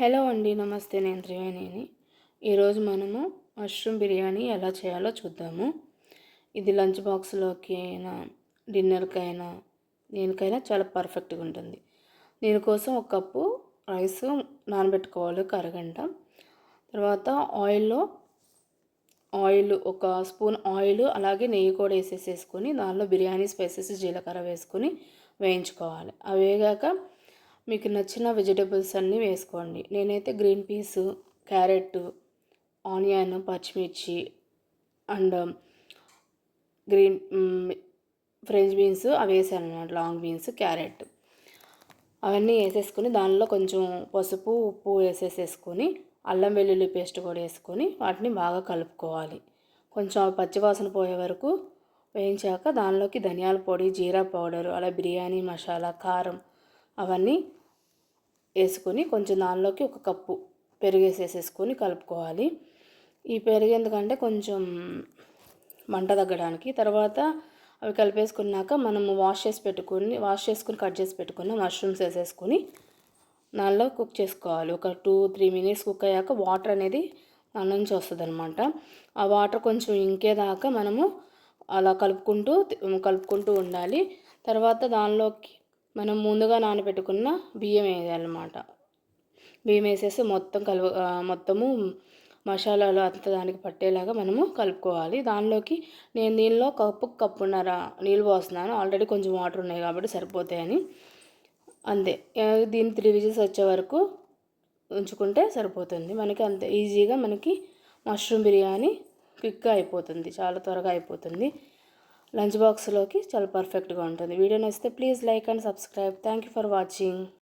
Hello అండి నమస్తే. నేను త్రివేణిని. ఈరోజు మనము మష్రూమ్ బిర్యానీ ఎలా చేయాలో చూద్దాము. ఇది లంచ్ బాక్స్లోకి అయినా డిన్నర్కి అయినా దేనికైనా చాలా పర్ఫెక్ట్గా ఉంటుంది. దీనికోసం ఒక కప్పు రైస్ నానబెట్టుకోవాలి ఒక అరగంట. తర్వాత ఆయిల్లో ఆయిల్ ఒక స్పూన్ ఆయిల్ అలాగే నెయ్యి కూడా వేసేసేసుకొని దానిలో బిర్యానీ స్పైసెస్ జీలకర్ర వేసుకొని వేయించుకోవాలి. అవి వేగాక మీకు నచ్చిన వెజిటేబుల్స్ అన్నీ వేసుకోండి. నేనైతే గ్రీన్ పీస్ క్యారెట్ ఆనియన్ పచ్చిమిర్చి అండ్ గ్రీన్ ఫ్రెంచ్ బీన్స్ అవి వేసాను అనమాట లాంగ్ బీన్స్ క్యారెట్ అవన్నీ వేసేసుకొని దానిలో కొంచెం పసుపు ఉప్పు వేసేసేసుకొని అల్లం వెల్లుల్లి పేస్ట్ కూడా వేసుకొని వాటిని బాగా కలుపుకోవాలి. కొంచెం పచ్చివాసన పోయే వరకు వేయించాక దానిలోకి ధనియాల పొడి జీరా పౌడరు అలా బిర్యానీ మసాలా కారం అవన్నీ వేసుకొని కొంచెం దానిలోకి ఒక కప్పు పెరుగు వేసేసేసుకొని కలుపుకోవాలి. ఈ పెరుగు ఎందుకంటే కొంచెం మంట తగ్గడానికి. తర్వాత అవి కలిపేసుకున్నాక మనము వాష్ చేసి పెట్టుకుని వాష్ చేసుకుని కట్ చేసి పెట్టుకున్న మష్రూమ్స్ వేసేసుకొని దానిలో కుక్ చేసుకోవాలి. ఒక టూ త్రీ మినిట్స్ కుక్ అయ్యాక వాటర్ అనేది దాని నుంచి వస్తుంది అనమాట ఆ వాటర్ కొంచెం ఇంకేదాకా మనము అలా కలుపుకుంటూ కలుపుకుంటూ ఉండాలి. తర్వాత దానిలోకి మనం ముందుగా నానబెట్టుకున్న బియ్యం వేయాలన్నమాట. బియ్యం వేసేసి మొత్తం కలువ మొత్తము మసాలాలు అంత దానికి పట్టేలాగా మనము కలుపుకోవాలి. దానిలోకి నేను దీనిలో కప్పు కప్పున్నర నీళ్ళు పోస్తున్నాను. ఆల్రెడీ కొంచెం వాటర్ ఉన్నాయి కాబట్టి సరిపోతాయని. అంతే. దీని త్రీ విజిల్స్ వచ్చే వరకు ఉంచుకుంటే సరిపోతుంది. మనకి అంత ఈజీగా మనకి మష్రూమ్ బిర్యానీ క్విక్గా అయిపోతుంది. చాలా త్వరగా అయిపోతుంది. లంచ్ బాక్స్లోకి చాలా పర్ఫెక్ట్గా ఉంటుంది. వీడియో నచ్చితే please like and subscribe. Thank you for watching.